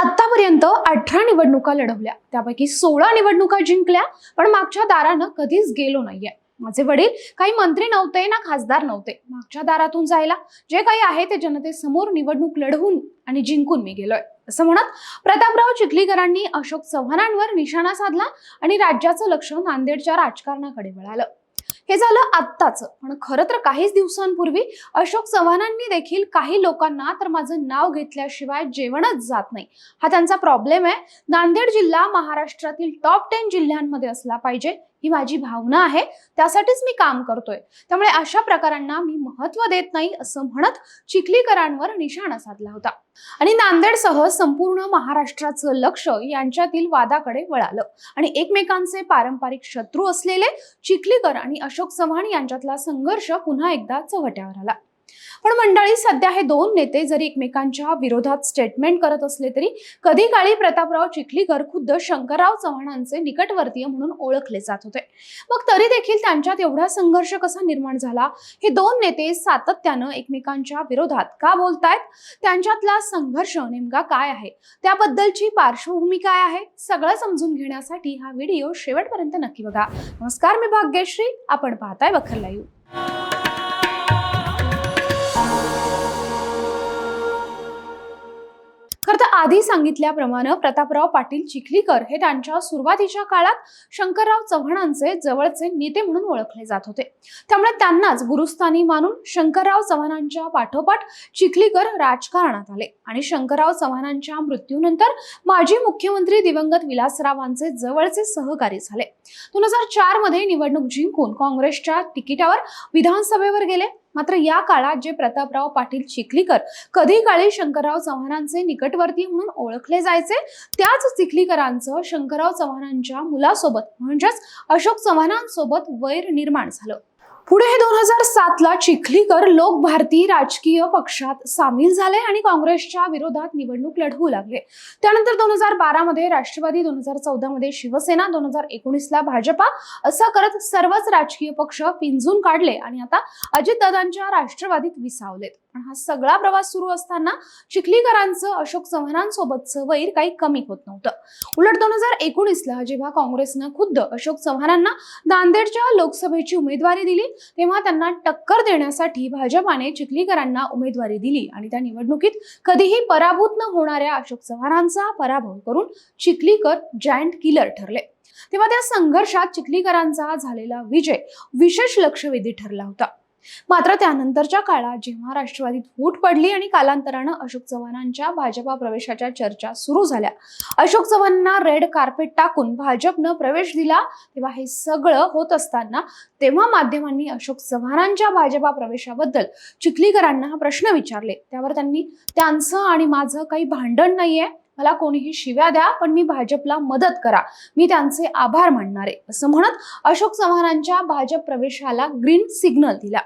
आतापर्यंत अठरा निवडणुका लढवल्या. त्यापैकी सोळा निवडणुका जिंकल्या पण मागच्या दारानं कधीच गेलो नाहीये. माझे वडील काही मंत्री नव्हते ना खासदार नव्हते. मागच्या दारातून जायला जे काही आहे ते जनतेसमोर निवडणूक लढवून आणि जिंकून मी गेलोय. असं म्हणत प्रतापराव चिखलीकरांनी अशोक चव्हाणांवर निशाणा साधला आणि राज्याचं लक्ष नांदेडच्या राजकारणाकडे वळालं. हे झालं आत्ताच. पण खरं तर काहीच दिवसांपूर्वी अशोक चव्हाणांनी देखील काही लोकांना तर माझं नाव घेतल्याशिवाय जेवणच जात नाही. हा त्यांचा प्रॉब्लेम आहे. नांदेड जिल्हा महाराष्ट्रातील टॉप टेन जिल्ह्यांमध्ये असला पाहिजे. ही माझी भावना आहे त्यासाठीच मी काम करतोय. त्यामुळे अशा प्रकारांना मी महत्त्व देत नाही असं म्हणत चिखलीकरांवर निशाणा साधला होता. आणि नांदेडसह संपूर्ण महाराष्ट्राचं लक्ष यांच्यातील वादाकडे वळालं. आणि एकमेकांचे पारंपरिक शत्रू असलेले चिखलीकर आणि अशोक चव्हाण यांच्यातला संघर्ष पुन्हा एकदा चव्हाट्यावर आला. पण मंडळी सध्या हे दोन नेते जरी एकमेकांच्या विरोधात स्टेटमेंट करत असले तरी कधी काळी प्रतापराव चिखलीकर खुद्द शंकरराव चव्हाणांचे निकटवर्तीय म्हणून ओळखले जात होते. मग तरी देखील त्यांच्यात एवढा संघर्ष कसा निर्माण झाला? हे दोन नेते सातत्यानं एकमेकांच्या विरोधात का बोलतायत? त्यांच्यातला संघर्ष नेमका काय आहे? त्याबद्दलची पार्श्वभूमी काय आहे? सगळं समजून घेण्यासाठी हा व्हिडिओ शेवटपर्यंत नक्की बघा. नमस्कार मी भाग्यश्री. आपण पाहताय बखर लाईव्ह. आधी सांगितल्याप्रमाणे प्रतापराव पाटील चिखलीकर हे त्यांच्या सुरुवातीच्या काळात शंकरराव चव्हाणांचे जवळचे नेते म्हणून ओळखले जात होते. त्यामुळे त्यांनाच गुरुस्थानी मानून शंकरराव चव्हाणांच्या पाठोपाठ चिखलीकर राजकारणात आले. आणि शंकरराव चव्हाणांच्या मृत्यूनंतर माजी मुख्यमंत्री दिवंगत विलासरावांचे जवळचे सहकारी झाले. दोन हजार चारमध्ये निवडणूक जिंकून काँग्रेसच्या तिकिटावर विधानसभेवर गेले. मात्र या काळात जे प्रतापराव पाटील चिखलीकर कधी काळी शंकरराव चव्हाणांचे निकटवर्ती म्हणून ओळखले जायचे? त्याच चिखलीकरांचं शंकरराव चव्हाणांच्या मुलासोबत म्हणजेच अशोक चव्हाणांसोबत वैर निर्माण झालं. पुढे हे दोन हजार सातला चिखलीकर लोक भारती राजकीय पक्षात सामील झाले आणि काँग्रेसच्या विरोधात निवडणूक लढवू लागले. त्यानंतर दोन हजार बारा मध्ये राष्ट्रवादी दोन हजार चौदा मध्ये शिवसेना दोन हजार एकोणीस ला भाजपा असं करत सर्वच राजकीय पक्ष पिंजून काढले आणि आता अजितदादांच्या राष्ट्रवादीत विसावलेत. पण हा सगळा प्रवास सुरू असताना चिखलीकरांचं अशोक चव्हाणांसोबतचं वैर काही कमी होत नव्हतं. उलट दोन हजार एकोणीसला जेव्हा काँग्रेसनं खुद्द अशोक चव्हाणांना नांदेडच्या लोकसभेची उमेदवारी दिली तेव्हा त्यांना टक्कर देण्यासाठी भाजपाने चिखलीकरांना उमेदवारी दिली आणि त्या निवडणुकीत कधीही पराभूत न होणाऱ्या अशोक चव्हाणांचा पराभव करून चिखलीकर जायंट किलर ठरले. तेव्हा त्या संघर्षात चिखलीकरांचा झालेला विजय विशेष लक्षवेधी ठरला होता. मात्र त्यानंतरच्या काळात जेव्हा राष्ट्रवादीत फूट पडली आणि कालांतरानं अशोक चव्हाणांच्या भाजपा प्रवेशाच्या चर्चा सुरू झाल्या अशोक चव्हाणांना रेड कार्पेट टाकून भाजपनं प्रवेश दिला तेव्हा हे सगळं होत असताना तेव्हा माध्यमांनी अशोक चव्हाणांच्या भाजपा प्रवेशाबद्दल चिखलीकरांना हा प्रश्न विचारले. त्यावर त्यांनी त्यांचं आणि माझं काही भांडण नाहीये. मला कोणीही शिव्या द्या पण मी भाजपला मदत करा. मी त्यांचे आभार मानणारे असं म्हणत अशोक चव्हाणांच्या भाजप प्रवेशाला ग्रीन सिग्नल दिला.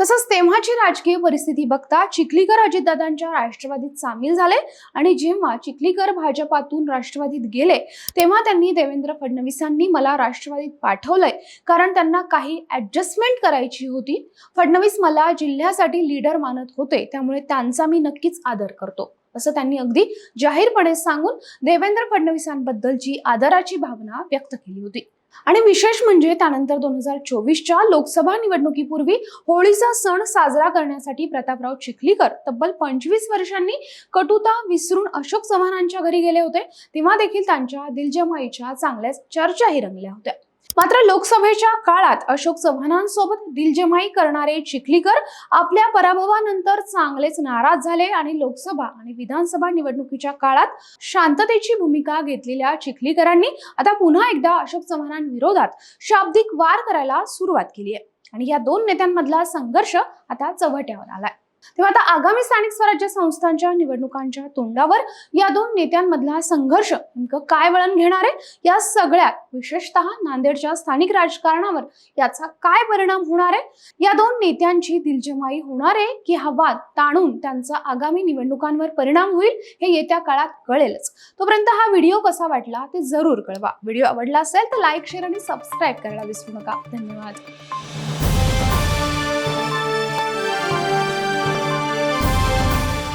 तसंच तेव्हाची राजकीय परिस्थिती बघता चिखलीकर अजितदादांच्या राष्ट्रवादीत सामील झाले आणि जेव्हा चिखलीकर भाजपातून राष्ट्रवादीत गेले तेव्हा त्यांनी देवेंद्र फडणवीसांनी मला राष्ट्रवादीत पाठवलंय. कारण त्यांना काही ऍडजस्टमेंट करायची होती. फडणवीस मला जिल्ह्यासाठी लीडर मानत होते. त्यामुळे त्यांचा मी नक्कीच आदर करतो. असं त्यांनी अगदी जाहीरपणे सांगून देवेंद्र फडणवीसांबद्दलची आदराची भावना व्यक्त केली होती. आणि विशेष म्हणजे त्यानंतर दोन हजार चोवीसच्या लोकसभा निवडणुकीपूर्वी होळीचा सण साजरा करण्यासाठी प्रतापराव चिखलीकर तब्बल पंचवीस वर्षांनी कटुता विसरून अशोक चव्हाणांच्या घरी गेले होते. तेव्हा देखील त्यांच्या दिलजमाईच्या चांगल्याच चर्चाही रंगल्या होत्या. मात्र लोकसभेच्या काळात अशोक चव्हाणांसोबत दिलजमाई करणारे चिखलीकर आपल्या पराभवानंतर चांगलेच नाराज झाले आणि लोकसभा आणि विधानसभा निवडणुकीच्या काळात शांततेची भूमिका घेतलेल्या चिखलीकरांनी आता पुन्हा एकदा अशोक चव्हाणांविरोधात शाब्दिक वार करायला सुरुवात केली आहे. आणि या दोन नेत्यांमधला संघर्ष आता चव्हाट्यावर आलाय. तेव्हा आता आगामी स्थानिक स्वराज्य संस्थांच्या निवडणुकांच्या तोंडावर या दोन नेत्यांमधला संघर्ष नेमकं काय वळण घेणार आहे? या सगळ्यात विशेषतः नांदेडच्या स्थानिक राजकारणावर याचा काय परिणाम होणार आहे? या दोन नेत्यांची दिलजमाई होणार आहे की हा वाद ताणून त्यांचा आगामी निवडणुकांवर परिणाम होईल हे येत्या काळात कळेलच. तोपर्यंत हा व्हिडिओ कसा वाटला ते जरूर कळवा. व्हिडिओ आवडला असेल तर लाईक शेअर आणि सबस्क्राईब करायला विसरू नका. धन्यवाद.